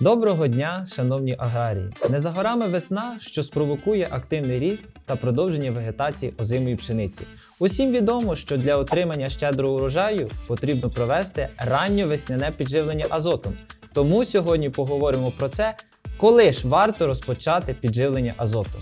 Доброго дня, шановні аграрії! Не за горами весна, що спровокує активний ріст та продовження вегетації озимої пшениці. Усім відомо, що для отримання щедрого урожаю потрібно провести ранньовесняне підживлення азотом. Тому сьогодні поговоримо про це, коли ж варто розпочати підживлення азотом.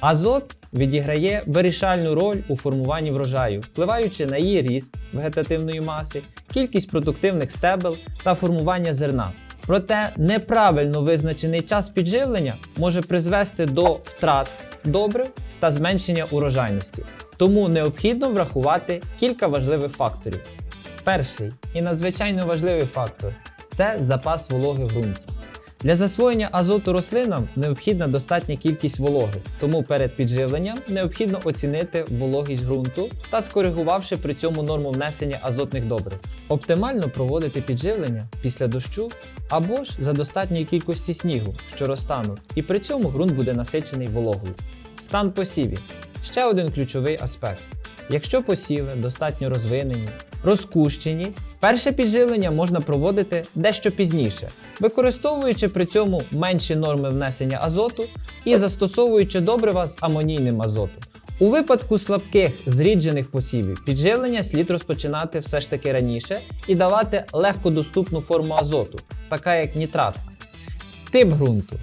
Азот відіграє вирішальну роль у формуванні врожаю, впливаючи на її ріст вегетативної маси, кількість продуктивних стебел та формування зерна. Проте неправильно визначений час підживлення може призвести до втрат добрив та зменшення урожайності. Тому необхідно врахувати кілька важливих факторів. Перший і надзвичайно важливий фактор це запас вологи в ґрунті. Для засвоєння азоту рослинам необхідна достатня кількість вологи, тому перед підживленням необхідно оцінити вологість ґрунту та скоригувавши при цьому норму внесення азотних добрив. Оптимально проводити підживлення після дощу або ж за достатньої кількості снігу, що розтануть, і при цьому ґрунт буде насичений вологою. Стан посівів ще один ключовий аспект. Якщо посіви достатньо розвинені, розкущені, перше підживлення можна проводити дещо пізніше, використовуючи при цьому менші норми внесення азоту і застосовуючи добрива з амонійним азотом. У випадку слабких зріджених посівів підживлення слід розпочинати все ж таки раніше і давати легкодоступну форму азоту, така як нітратка. Тип ґрунту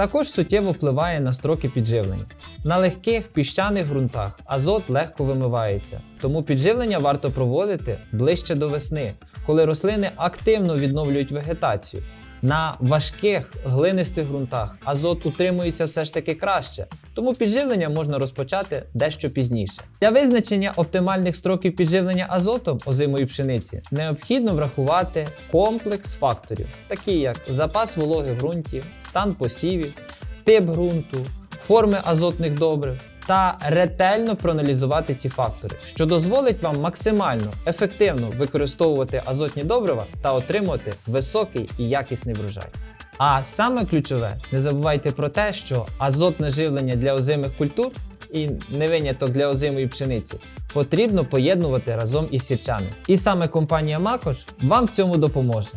також суттєво впливає на строки підживлення. На легких піщаних ґрунтах азот легко вимивається, тому підживлення варто проводити ближче до весни, коли рослини активно відновлюють вегетацію. На важких глинистих ґрунтах азот утримується все ж таки краще, тому підживлення можна розпочати дещо пізніше. Для визначення оптимальних строків підживлення азотом озимої пшениці необхідно врахувати комплекс факторів, такі як запас вологи в ґрунті, стан посівів, тип ґрунту, форми азотних добрив та ретельно проаналізувати ці фактори, що дозволить вам максимально ефективно використовувати азотні добрива та отримувати високий і якісний врожай. А саме ключове, не забувайте про те, що азотне живлення для озимих культур і не виняток для озимої пшениці потрібно поєднувати разом із сірчами. І саме компанія Макош вам в цьому допоможе.